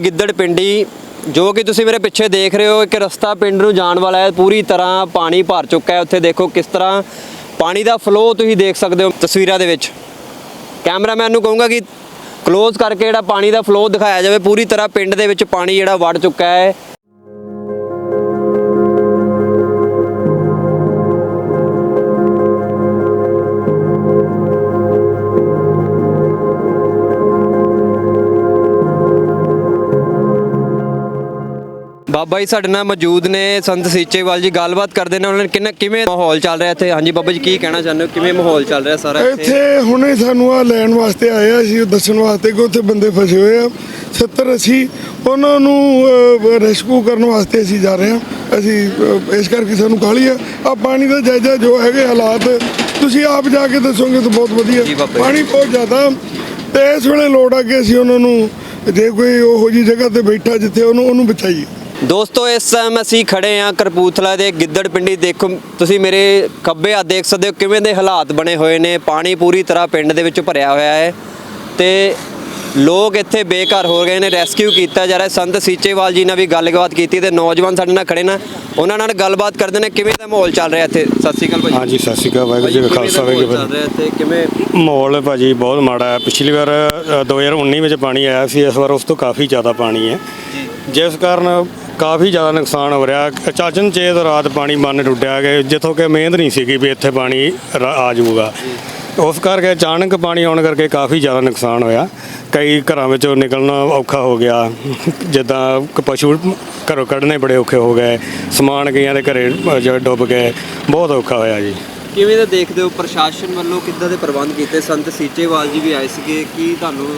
ਗਿੱਦੜ ਪਿੰਡੀ, ਜੋ ਕਿ ਤੁਸੀਂ ਮੇਰੇ ਪਿੱਛੇ ਦੇਖ ਰਹੇ ਹੋ, ਇੱਕ ਰਸਤਾ ਪਿੰਡ ਨੂੰ ਜਾਣ ਵਾਲਾ ਹੈ, ਪੂਰੀ ਤਰ੍ਹਾਂ ਪਾਣੀ ਭਰ ਚੁੱਕਾ ਹੈ। ਉੱਥੇ ਦੇਖੋ ਕਿਸ ਤਰ੍ਹਾਂ ਪਾਣੀ ਦਾ ਫਲੋ ਤੁਸੀਂ ਦੇਖ ਸਕਦੇ ਹੋ ਤਸਵੀਰਾਂ ਦੇ ਵਿੱਚ। ਕੈਮਰਾਮੈਨ ਨੂੰ ਕਹੂੰਗਾ ਕਿ ਕਲੋਜ਼ ਕਰਕੇ ਜਿਹੜਾ ਪਾਣੀ ਦਾ ਫਲੋ ਦਿਖਾਇਆ ਜਾਵੇ, ਪੂਰੀ ਤਰ੍ਹਾਂ ਪਿੰਡ ਦੇ ਵਿੱਚ ਪਾਣੀ ਜਿਹੜਾ ਵੜ ਚੁੱਕਾ ਹੈ। ਬਾਬਾ ਜੀ ਸਾਡੇ ਨਾਲ ਮੌਜੂਦ ਨੇ ਸੰਤ ਸੀਚੇਵਾਲ ਜੀ ਗੱਲਬਾਤ ਕਰਦੇ ਨੇ ਉਹਨਾਂ ਨੇ ਕਿੰਨਾ ਕਿਵੇਂ ਮਾਹੌਲ ਚੱਲ ਰਿਹਾ ਇੱਥੇ? ਹਾਂਜੀ ਬਾਬਾ ਜੀ ਕੀ ਕਹਿਣਾ ਚਾਹੁੰਦੇ ਹੋ? ਕਿਵੇਂ ਮਾਹੌਲ ਚੱਲ ਰਿਹਾ ਸਾਰਾ ਇੱਥੇ? ਹੁਣੇ ਸਾਨੂੰ ਆ ਲੈਣ ਵਾਸਤੇ ਆਏ ਆ ਅਸੀਂ ਉਹ ਦੱਸਣ ਵਾਸਤੇ ਕਿ ਉੱਥੇ ਬੰਦੇ ਫਸੇ ਹੋਏ ਆ। 70 80 ਉਹਨਾਂ ਨੂੰ ਰੈਸਕਿਊ ਕਰਨ ਵਾਸਤੇ ਅਸੀਂ ਜਾ ਰਹੇ ਹਾਂ ਅਸੀਂ ਇਸ ਕਰਕੇ ਸਾਨੂੰ ਕਾਹਲੀ ਆ। ਆ ਪਾਣੀ ਦਾ ਜਾਇਜ਼ਾ ਜੋ ਹੈਗੇ ਹਾਲਾਤ ਤੁਸੀਂ ਆਪ ਜਾ ਕੇ ਦੱਸੋਗੇ ਤਾਂ ਬਹੁਤ ਵਧੀਆ। ਪਾਣੀ ਬਹੁਤ ਜ਼ਿਆਦਾ। ਤੇ ਇਸ ਵੇਲੇ ਲੋੜ ਆ ਕਿ ਅਸੀਂ ਉਹਨਾਂ ਨੂੰ ਜੇ ਕੋਈ ਉਹੋ ਜੀ ਜਗ੍ਹਾ ਤੇ ਬੈਠਾ ਜਿੱਥੇ ਉਹਨੂੰ ਉਹਨੂੰ ਬਚਾਈਏ। ਦੋਸਤੋ ਇਸ ਟਾਈਮ ਅਸੀਂ ਖੜੇ ਹਾਂ ਕਰਪੂਥਲਾ ਦੇ ਗਿੱਦੜ ਪਿੰਡੀ। ਦੇਖੋ ਤੁਸੀਂ ਮੇਰੇ ਖੱਬੇ ਹੱਥ ਦੇਖ ਸਕਦੇ ਹੋ ਕਿਵੇਂ ਦੇ ਹਾਲਾਤ ਬਣੇ ਹੋਏ ਨੇ। ਪਾਣੀ ਪੂਰੀ ਤਰ੍ਹਾਂ ਪਿੰਡ ਦੇ ਵਿੱਚ ਭਰਿਆ ਹੋਇਆ ਹੈ ਤੇ ਲੋਕ ਇੱਥੇ ਬੇਘਰ ਹੋ ਗਏ ਨੇ ਰੈਸਕਿਊ ਕੀਤਾ ਜਾ ਰਿਹਾ ਸੰਤ ਸੀਚੇਵਾਲ ਜੀ ਨਾਲ ਵੀ ਗੱਲਬਾਤ ਕੀਤੀ ਤੇ ਨੌਜਵਾਨ ਸਾਡੇ ਨਾਲ ਖੜੇ ਨੇ। ਉਹਨਾਂ ਨਾਲ ਗੱਲਬਾਤ ਕਰਦੇ ਨੇ ਕਿਵੇਂ ਦਾ ਮਾਹੌਲ ਚੱਲ ਰਿਹਾ ਇੱਥੇ? ਸਤਿ ਸ਼੍ਰੀ ਅਕਾਲ ਭਾਜੀ। ਹਾਂਜੀ ਸਤਿ ਸ਼੍ਰੀ ਅਕਾਲ ਵਾਹਿਗੁਰੂ ਜੀ ਕਾ ਖਾਲਸਾ ਵਾਹਿਗੁਰੂ ਚੱਲ ਰਿਹਾ ਇੱਥੇ? ਕਿਵੇਂ? ਮਾਹੌਲ ਭਾਜੀ ਬਹੁਤ ਮਾੜਾ ਹੈ। ਪਿਛਲੀ ਵਾਰ ਅ, 2019 ਵਿੱਚ ਪਾਣੀ ਆਇਆ ਸੀ ਇਸ ਵਾਰ ਉਸ ਤੋਂ ਕਾਫੀ ਜ਼ਿਆਦਾ ਪਾਣੀ ਹੈ। ਜਿਸ ਕਾਰਨ ਕਾਫੀ ਜ਼ਿਆਦਾ ਨੁਕਸਾਨ ਹੋ ਰਿਹਾ। ਚਾਚਨ ਚੇਤ ਰਾਤ ਪਾਣੀ ਬੰਨ ਟੁੱਟਿਆ ਕਿ ਜਿੱਥੋਂ ਕਿ ਮਿਹਨਤ ਨਹੀਂ ਸੀਗੀ ਵੀ ਇੱਥੇ ਪਾਣੀ ਰ- ਆ ਜਾਊਗਾ। ਉਸ ਕਰਕੇ ਅਚਾਨਕ ਪਾਣੀ ਆਉਣ ਕਰਕੇ ਕਾਫੀ ਜ਼ਿਆਦਾ ਨੁਕਸਾਨ ਹੋਇਆ। ਕਈ ਘਰਾਂ ਵਿੱਚੋਂ ਨਿਕਲਣਾ ਔਖਾ ਹੋ ਗਿਆ। ਜਿੱਦਾਂ ਕ- ਪਸ਼ੂ ਘਰੋਂ ਕੱਢਣੇ ਬੜੇ ਔਖੇ ਹੋ ਗਏ। ਸਮਾਨ ਕਈਆਂ ਦੇ ਘਰੇ ਅ, ਜੋ ਡੁੱਬ ਗਏ। ਬਹੁਤ ਔਖਾ ਹੋਇਆ ਜੀ। ਕਿਵੇਂ ਦਾ ਦੇਖਦੇ ਹੋ? ਪ੍ਰਸ਼ਾਸਨ ਵੱਲੋਂ ਕਿੱਦਾਂ ਦੇ ਪ੍ਰਬੰਧ ਕੀਤੇ? ਸੰਤ ਸੀਚੇਵਾਲ ਜੀ ਵੀ ਆਏ ਸੀਗੇ। ਕੀ ਤੁਹਾਨੂੰ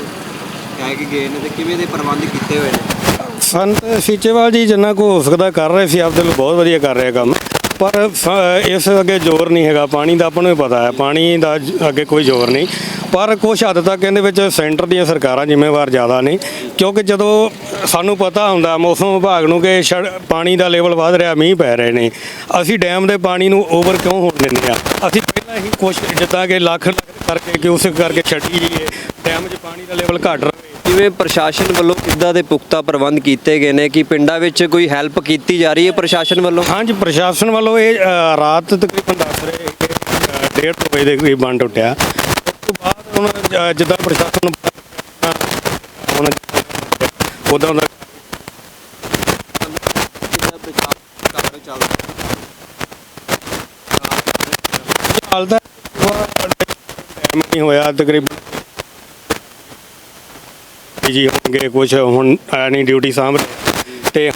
ਕਹਿ ਕੇ ਗਏ ਨੇ ਤੇ ਕਿਵੇਂ ਦੇ ਪ੍ਰਬੰਧ ਕੀਤੇ ਹੋਏ ਨੇ? ਸੰਤ ਸੀਚੇਵਾਲ ਜੀ ਜਿੰਨਾ ਕੋ ਹੋ ਸਕਦਾ ਕਰ ਰਹੇ ਸੀ, ਆਪਦੇ ਲਈ ਬਹੁਤ ਵਧੀਆ ਕਰ ਰਹੇ ਕੰਮ। ਪਰ ਸ- ਇਸ ਅੱਗੇ ਜ਼ੋਰ ਨਹੀਂ ਹੈਗਾ, ਪਾਣੀ ਦਾ ਆਪਾਂ ਨੂੰ ਵੀ ਪਤਾ ਹੈ, ਪਾਣੀ ਦਾ ਜ- ਅੱਗੇ ਕੋਈ ਜ਼ੋਰ ਨਹੀਂ। ਪਰ ਕੁਛ ਹੱਦ ਤੱਕ ਇਹਦੇ ਵਿੱਚ ਸੈਂਟਰ ਦੀਆਂ ਸਰਕਾਰਾਂ ਜ਼ਿੰਮੇਵਾਰ ਜ਼ਿਆਦਾ ਨੇ, ਕਿਉਂਕਿ ਜਦੋਂ ਸਾਨੂੰ ਪਤਾ ਹੁੰਦਾ, ਮੌਸਮ ਵਿਭਾਗ ਨੂੰ ਕਿ ਛੜ- ਪਾਣੀ ਦਾ ਲੈਵਲ ਵਧ ਰਿਹਾ, ਮੀਂਹ ਪੈ ਰਹੇ ਨੇ, ਅਸੀਂ ਡੈਮ ਦੇ ਪਾਣੀ ਨੂੰ ਓਵਰ ਕਿਉਂ ਹੋਣ ਦਿੰਦੇ ਆ ਅਸੀਂ ਪਹਿਲਾਂ ਹੀ ਕੁਛ ਜਿੱਦਾਂ ਕਿ ਲੱਖ ਲੱਖ ਕਰਕੇ ਕਿ ਉਸ ਕਰਕੇ ਛੱਡੀ ਜਾਈਏ ਡੈਮ 'ਚ ਪਾਣੀ ਦਾ ਲੈਵਲ ਘਟ ਰਹੇ ਕਿਵੇਂ ਪ੍ਰਸ਼ਾਸਨ ਵੱਲੋਂ ਕਿੱਦਾਂ ਦੇ ਪੁਖਤਾ ਪ੍ਰਬੰਧ ਕੀਤੇ ਗਏ ਨੇ ਕਿ ਪਿੰਡਾਂ ਵਿੱਚ ਕੋਈ ਹੈਲਪ ਕੀਤੀ ਜਾ ਰਹੀ ਹੈ ਪ੍ਰਸ਼ਾਸਨ ਵੱਲੋਂ ਹਾਂਜੀ ਪ੍ਰਸ਼ਾਸਨ ਵੱਲੋਂ ਇਹ ਅ, ਰਾਤ ਤਕਰੀਬਨ ਦੱਸ ਰਹੇ ਕਿ ਅ, ਡੇਢ ਕੁ ਵਜੇ ਦੇ ਕਰੀਬ ਬੰਨ ਟੁੱਟਿਆ ਉਸ ਤੋਂ ਬਾਅਦ ਹੁਣ ਅ, ਜਿੱਦਾਂ ਪ੍ਰਸ਼ਾਸਨ ਨੂੰ ਪਤਾ ਹੁਣ ਉਦਾਂ ਦਾ ਹਾਲ ਤਾਂ ਟਾਈਮ ਨਹੀਂ ਹੋਇਆ ਤਕਰੀਬਨ ਜੀ ਹੋਣਗੇ ਕੁਝ ਹੁਣ ਆਇਆ ਨਹੀਂ ਡਿਊਟੀ ਸਾਹਮਣੇ ਤੇ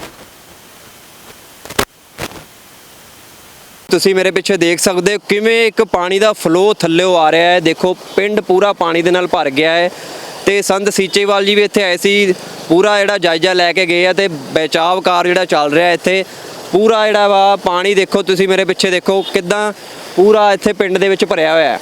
ਤੁਸੀਂ ਮੇਰੇ ਪਿੱਛੇ ਦੇਖ ਸਕਦੇ ਹੋ ਕਿਵੇਂ ਇੱਕ ਪਾਣੀ ਦਾ ਫਲੋ ਥੱਲੇੋਂ ਆ ਰਿਹਾ ਹੈ। ਦੇਖੋ, ਪਿੰਡ ਪੂਰਾ ਪਾਣੀ ਦੇ ਨਾਲ ਭਰ ਗਿਆ ਹੈ ਤੇ ਸੰਤ ਸੀਚੇਵਾਲ ਜੀ ਵੀ ਇੱਥੇ ਆਏ ਸੀ। ਪੂਰਾ ਜਿਹੜਾ ਜਾਇਜ਼ਾ ਲੈ ਕੇ ਗਏ ਆ ਤੇ ਬਚਾਵ ਕਾਰ ਜਿਹੜਾ ਚੱਲ ਰਿਹਾ ਇੱਥੇ। ਪੂਰਾ ਜਿਹੜਾ ਵਾ ਪਾਣੀ ਦੇਖੋ, ਤੁਸੀਂ ਮੇਰੇ ਪਿੱਛੇ ਦੇਖੋ ਕਿਦਾਂ ਪੂਰਾ ਇੱਥੇ ਪਿੰਡ ਦੇ ਵਿੱਚ ਭਰਿਆ ਹੋਇਆ ਹੈ।